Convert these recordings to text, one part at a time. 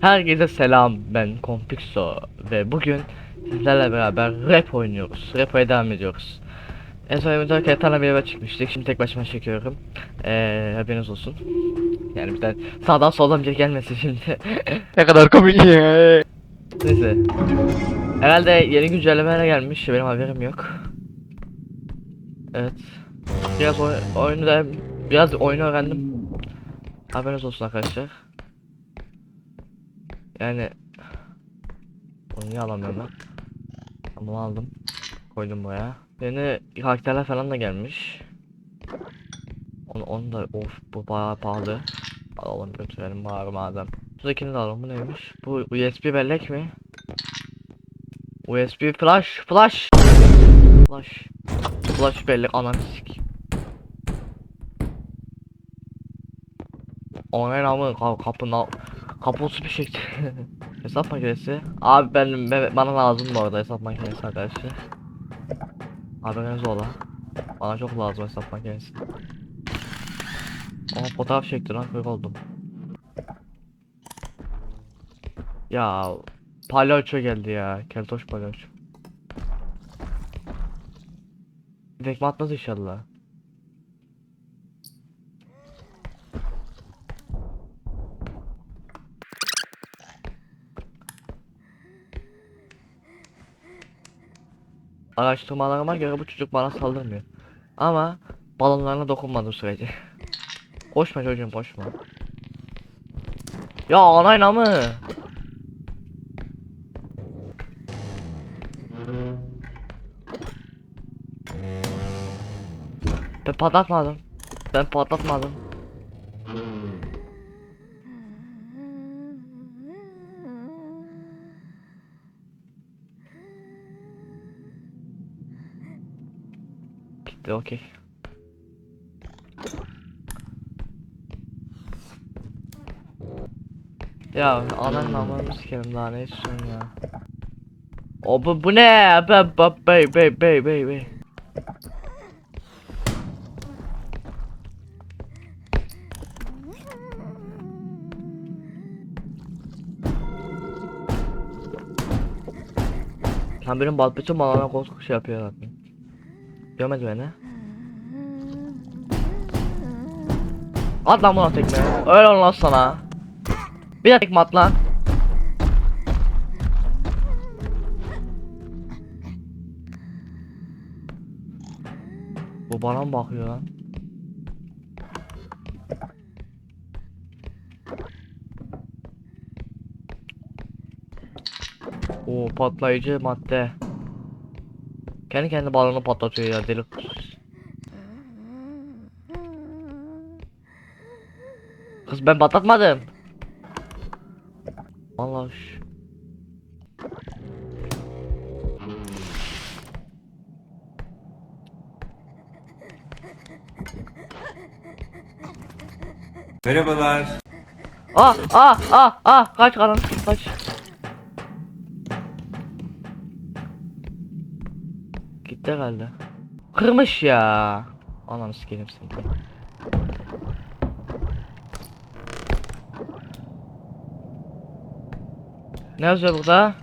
Herkese selam ben Kompixo ve bugün sizlerle beraber rap oynuyoruz. Rap'e devam ediyoruz. En son Ketan'la bir eve çıkmıştık. Şimdi tek başıma çekiyorum. Eee haberiniz olsun. Yani bir tane sağdan soldan bir gelmesin şimdi. Ne kadar komik ya. Neyse. Herhalde yeni güncellemeler gelmiş. Benim haberim yok. Evet. Biraz oy oyunu da biraz oyunu öğrendim. Haberiniz olsun arkadaşlar. Yani bunu niye alamıyorum ben? Bunu aldım. Koydum buraya. Yeni karakterler falan da gelmiş. Onu, onu da of bu bayağı pahalı. Alalım götürelim bari madem. Şuradakini de alalım bu neymiş? Bu USB bellek mi? USB flash flash Flash Flash bellek ananı sik ama ka kapının Kapısı bir şey Hesap makinesi. Abi benim be- bana lazım bu arada hesap makinesi arkadaşlar. Haberiniz ola Bana çok lazım hesap makinesi. Ama fotoğraf çekti lan kırık oldum. Ya palyaço geldi ya. Keltoş palyaço. Tekme atmaz inşallah Araştırmalarıma göre bu çocuk bana saldırmıyor. Ama balonlarına dokunmadığı sürece. koşma çocuğum koşma. Ya anayla mı? Ben patlatmadım. Ben patlatmadım. Gitti okey. Ya ananın amanı sikerim daha ne istiyorsun ya. O bu, bu ne? Be be be be be be be. Sen benim bal bütün balona korku şey yapıyor zaten. Görmedi beni. At lan buna tekme. Öyle olmaz sana. Bir de tekme at lan. Bu bana mı bakıyor lan? O patlayıcı madde. Kendi kendi balonu patlatıyor ya deli. Ben patlatmadım. Allah ş- Merhabalar. Ah ah ah ah kaç kalan kaç. Gitti herhalde. Kırmış ya. Ananı sikerim seni. Ne yazıyor burada?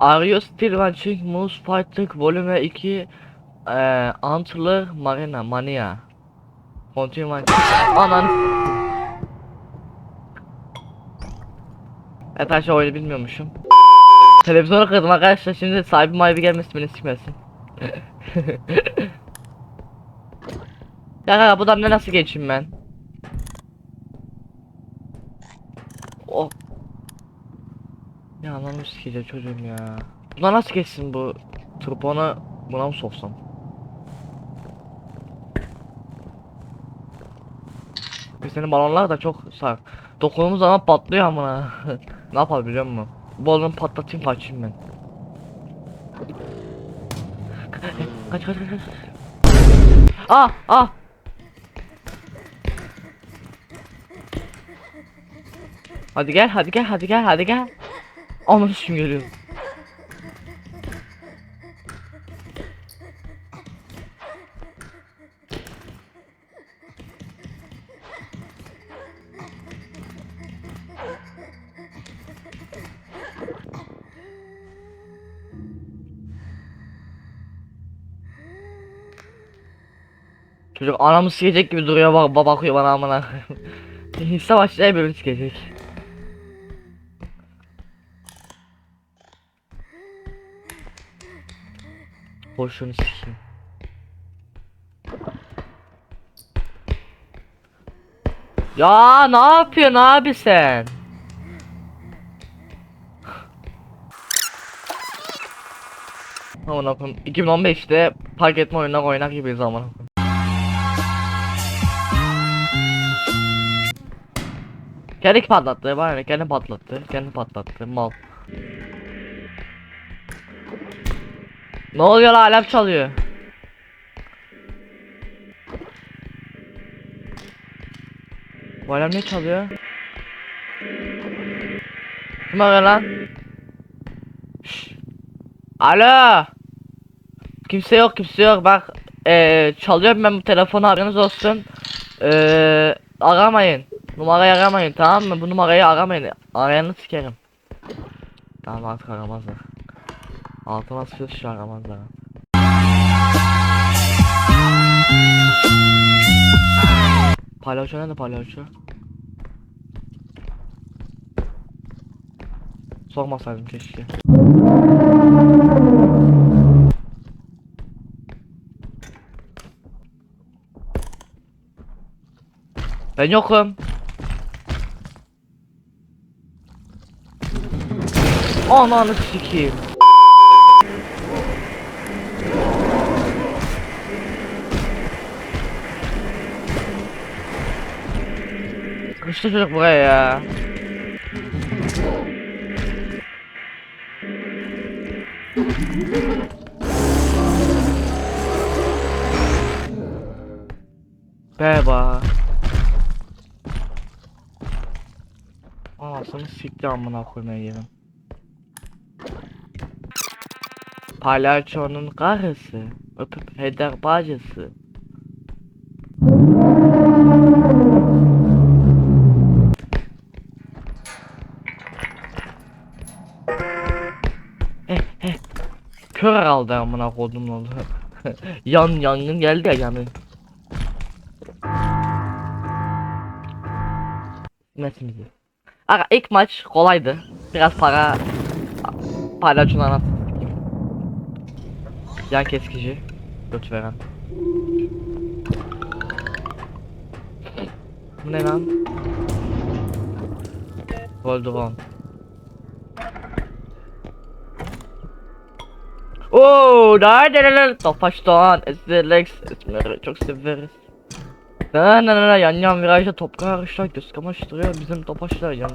Are you still watching Moose Fighting Volume 2 eee Antler Marina Mania. Continue watching Anan. Evet şey oyunu bilmiyormuşum. Televizyonu kırdım arkadaşlar şimdi sahibi mahibi gelmesin beni sikmesin. Ya kanka buradan ne nasıl geçeyim ben? Oh Ya ananı sikeceğim çocuğum ya Buna nasıl geçsin bu Turpona buna mı soksam? Ve Senin balonlar da çok sar. Dokunduğumuz zaman patlıyor amına. ne yapalım biliyor musun? Balonu patlatayım kaçayım ben. Kaç kaç kaç kaç. Ah ah. Hadi gel hadi gel hadi gel hadi gel. Anladım şimdi geliyor. Çocuk anamı sikecek gibi duruyor bak bakıyor bana amına. Savaşçıya böyle sikecek. Boşunu sikeyim. Ya ne yapıyorsun abi sen? Aman koyayım 2015'te park etme oyunlar oynar gibiyiz aman. Kendi patlattı, bana kendi patlattı, kendi patlattı, mal. Ne oluyor la alarm çalıyor. Bu alarm ne çalıyor? Kim arıyor lan? Alo. Kimse yok kimse yok bak eee çalıyorum ben bu telefonu haberiniz olsun. Eee aramayın. Numarayı aramayın tamam mı? Bu numarayı aramayın. Arayanı sikerim. Tamam artık aramazlar. Altıma sıçıyor şu aramazlar. Palyaço nerede palyaço? Sormasaydım keşke. Ben yokum. Ananı sikeyim. Çocuk buraya ya. Beba. Anasını sikti amına koymaya yerim. Palyaçonun karısı. Öpüp heder bacısı. Kör herhalde amına koydum oldu. Yan yangın geldi ya yani. Mesimizi. Aga ilk maç kolaydı. Biraz para anasını sikeyim. Yan keskici. Göt veren. Bu ne lan? Voldemort. Oo, neredeler? Tofaştan, SLX, isimleri çok severiz. Na na na na yan yan virajda top karışlar göz kamaştırıyor bizim topaşlar yan.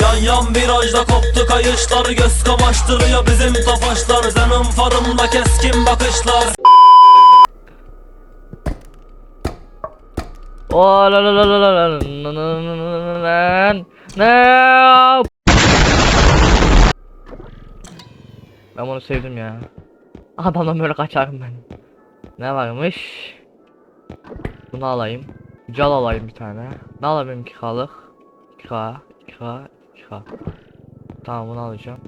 Yan yan virajda koptu kayışlar Göz kamaştırıyor bizim tofaşlar Zenon farında keskin bakışlar Oh la la la la la la la la la la la la Ben bunu sevdim ya. Adamdan böyle kaçarım ben. Ne varmış? Bunu alayım. Cal alayım bir tane. Ne alayım 2K'lık? 2K, 2K, 2K. Tamam bunu alacağım.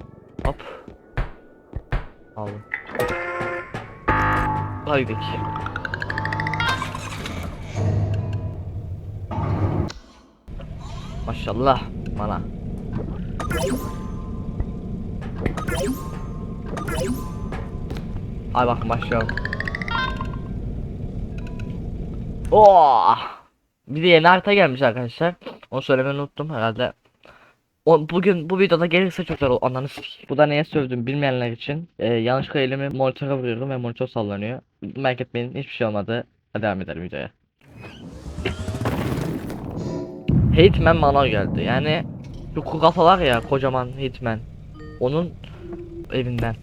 Hop. Aldım. Gidelim. Maşallah bana. Hadi bakın başlayalım. Oh! Bir de yeni harita gelmiş arkadaşlar. Onu söylemeyi unuttum herhalde. O, bugün bu videoda gelirse çok olur. Ananı. Bu da neye sövdüm bilmeyenler için. Ee, yanlışlıkla elimi monitöre vuruyorum ve monitör sallanıyor. Merak etmeyin hiçbir şey olmadı. Hadi devam edelim videoya. Hitman bana geldi. Yani şu kafa var ya kocaman Hitman. Onun evinden.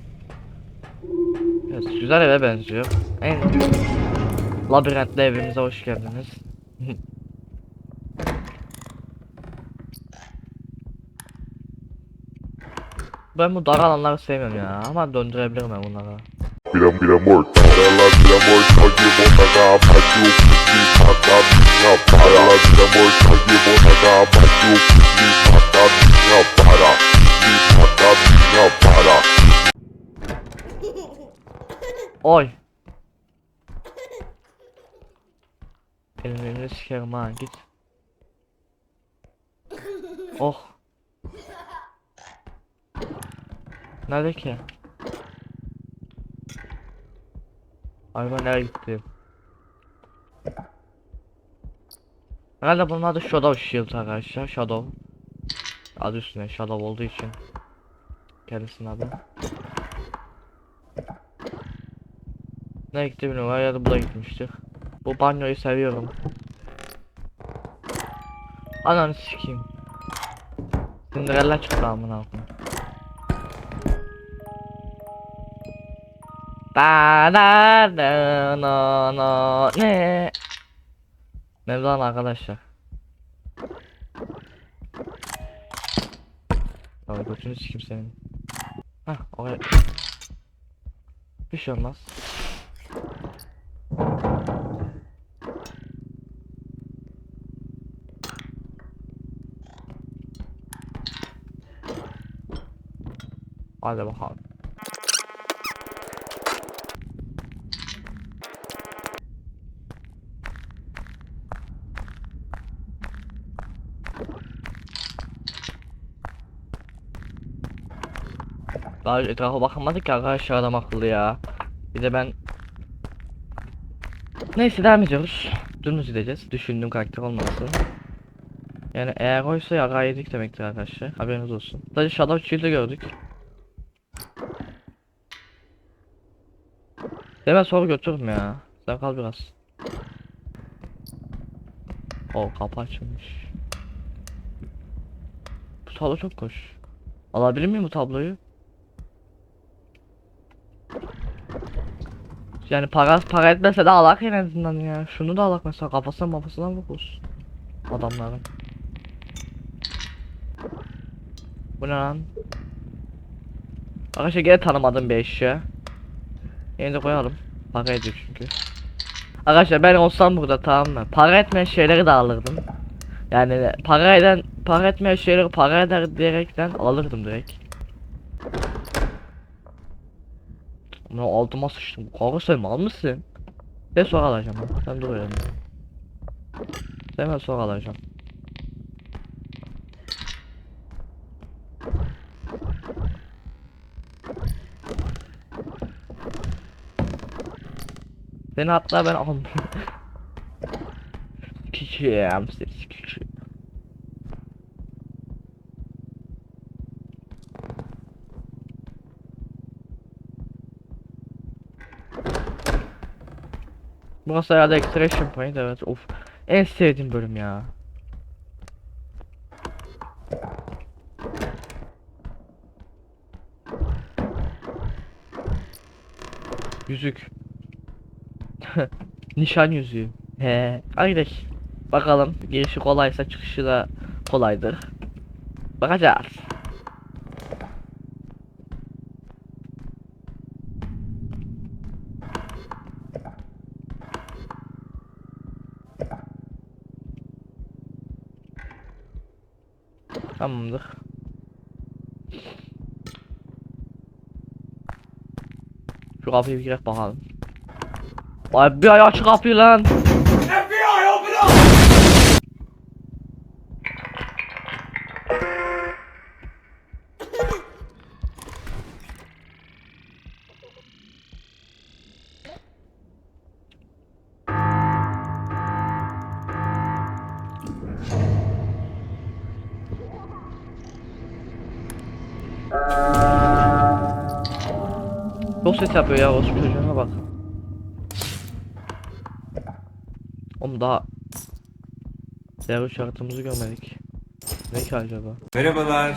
Evet, güzel eve benziyor. En labirentli evimize hoş geldiniz. ben bu dar alanları sevmiyorum ya ama döndürebilirim ben bunları. Biram biram work. Paralar biram work. Hadi bana da patio kutli hatta bitna para. Biram work. Hadi bana da patio kutli hatta bitna para. Bitna hatta bitna para. Oy. Seni sikerim ha git. Oh. Nerede ki? Ay ben nereye gittim? Herhalde bunun adı Shadow Shield arkadaşlar. Shadow. Adı üstüne Shadow olduğu için. Kendisinin adı. Ne gitti bilmiyorum. Ya da bu da gitmiştir. Bu banyoyu seviyorum. Ananı sikeyim. Cinderella çıktı amına koyayım. Da da da na na ne Mevlan arkadaşlar. Abi götünü sikim senin. Hah oraya. Bir şey olmaz. Hadi etrafa bakamadık ki arkadaşlar adam akıllı ya. Bir de ben Neyse devam ediyoruz. Dümdüz gideceğiz. Düşündüğüm karakter olmasın. Yani eğer oysa yara yedik demektir arkadaşlar. Haberiniz olsun. Sadece Shadow Shield'ı gördük. Hemen soru götürürüm ya. Sen kal biraz. O kapı açılmış. Bu tablo çok hoş. Alabilir miyim bu tabloyu? Yani para para etmese de alak en azından ya. Şunu da alak mesela kafasına mafasına vururuz. Adamların. Bu ne lan? Arkadaşlar gene tanımadığım bir eşya. De koyalım. Para ediyor çünkü. Arkadaşlar ben olsam burada tamam mı? Para etmeyen şeyleri de alırdım. Yani para eden para etmeyen şeyleri para eder diyerekten alırdım direkt. Ama altıma sıçtım. Kanka sen mal mısın? Ben sonra alacağım ben. Dur öyle. Sen ben sonra alacağım. Seni hatta ben aldım. Sikeceğim seni sikeceğim. Burası herhalde extraction point evet of. En sevdiğim bölüm ya. Yüzük. Nişan yüzüğü. He. Arkadaş. Bakalım girişi kolaysa çıkışı da kolaydır. Bakacağız. Tamamdır. Şu kapıyı bir girek bakalım. Vay bir ay aç kapıyı lan. Çok ses yapıyor ya o Oğlum daha Diğer şartımızı görmedik. Ne ki acaba? Merhabalar.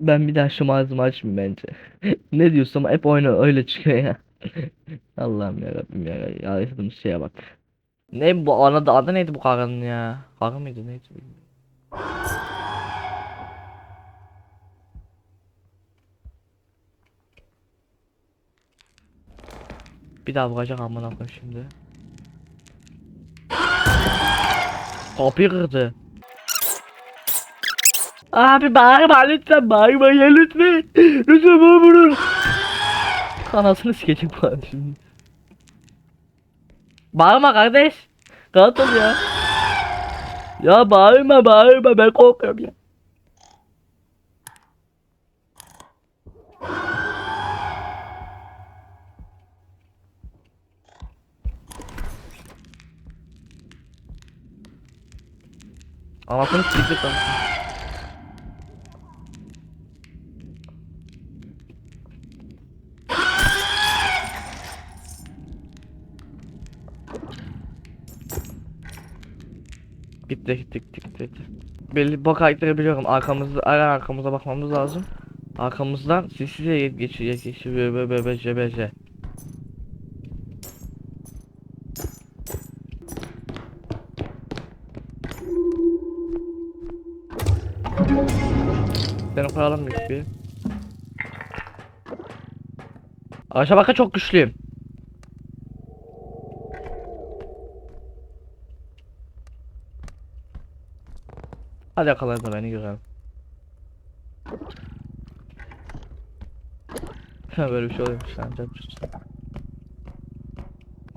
Ben bir daha şu ağzımı açmayayım bence. ne diyorsam hep oyna öyle çıkıyor ya. Allah'ım ya. Ya yaşadığımız şeye bak. Ne bu adı, adı neydi bu karının ya? Karı mıydı neydi bilmiyorum. Bir daha vuracak amına koyayım şimdi. Kapıyı kırdı. Abi bağırma lütfen bağırma ya lütfen. Lütfen bana vurun. Anasını sikecek bu şimdi. Bağırma kardeş. Rahat ya. Ya bağırma bağırma ben korkuyorum ya. Anasını siktir lan. Gitti gitti gitti gitti. Belli bak kayıtları biliyorum. Arkamızda ara arkamıza bakmamız lazım. Arkamızdan sisiye geçiyor geçiyor böyle böyle böyle koyalım bir bir. Aşağı bakın çok güçlüyüm. Hadi yakalayın da beni görelim. Böyle bir şey oluyormuş lan tutsun.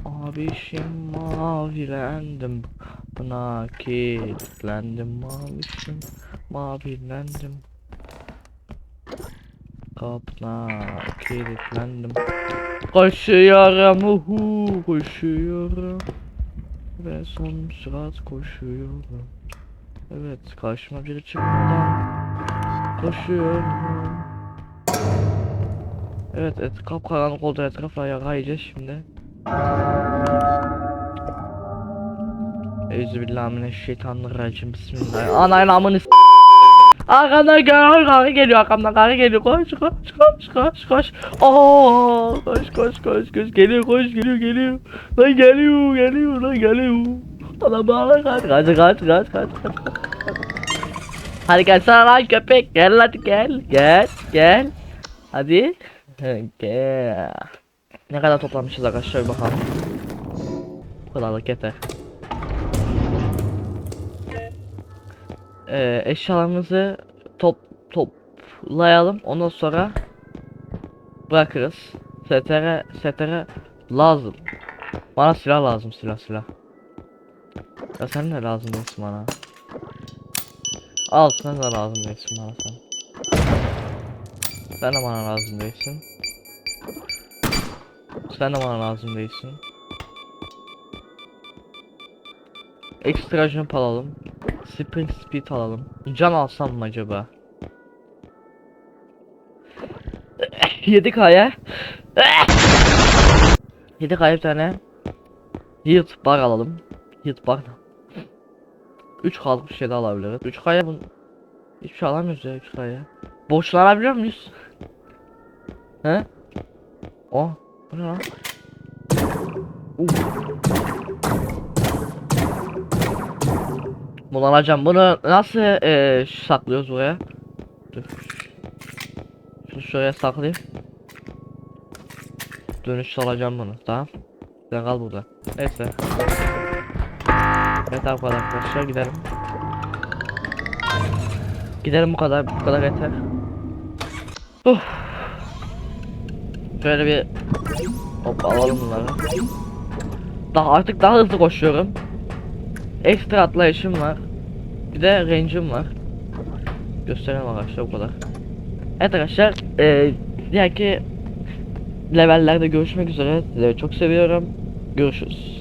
Abişim mavilendim Buna kilitlendim mavişim Mavilendim Kapına kilitlendim. Koşuyorum uhu koşuyorum. Ve son sürat koşuyorum. Evet karşıma biri çıkmadan Koşuyorum. Evet et kapkaranlık oldu. Etrafla yakayacağız şimdi. Euzubillahimineşşeytanirracim. Bismillah Anayın amını s- Arkamdan gel karı geliyor arkamdan karı geliyor. Koş koş koş koş koş. Oo koş koş koş koş. Geliyor koş geliyor geliyor. Lan geliyor geliyor lan geliyor. Bana bağır kaç kaç kaç kaç kaç. Kaç Hadi gel sana lan köpek. Gel hadi gel gel gel. Hadi. Gel. Ne kadar toplamışız arkadaşlar bakalım. Bu kadarlık yeter Ee, eşyalarımızı top toplayalım ondan sonra bırakırız. STR STR lazım. Bana silah lazım silah silah. Ya sen ne lazım değilsin bana? Al sen de lazım değilsin bana sen. Sen de bana lazım değilsin. Sen de bana lazım değilsin. Extra jump alalım. Spring speed alalım. Can alsam mı acaba? 7K'ya 7K'ya bir tane Yield bar alalım. Yield bar 3 K'lık bir şey de alabiliriz. 3K'ya bun Hiçbir şey alamıyoruz ya 3K'ya. Borçlanabiliyor muyuz? He? O. Bu ne lan? Uh. Bunu alacağım. Bunu nasıl eee saklıyoruz buraya? Dur. Şunu şuraya saklayayım. Dönüş alacağım bunu. Tamam. Sen kal burada. Neyse. Evet arkadaşlar gidelim. Gidelim bu kadar. Bu kadar yeter. Uf. Şöyle bir hop alalım bunları. Daha artık daha hızlı koşuyorum. Ekstra atlayışım var. Bir de range'im var. Gösterelim arkadaşlar bu kadar. Evet arkadaşlar, eee diğerki levellerde görüşmek üzere. Sizleri çok seviyorum. Görüşürüz.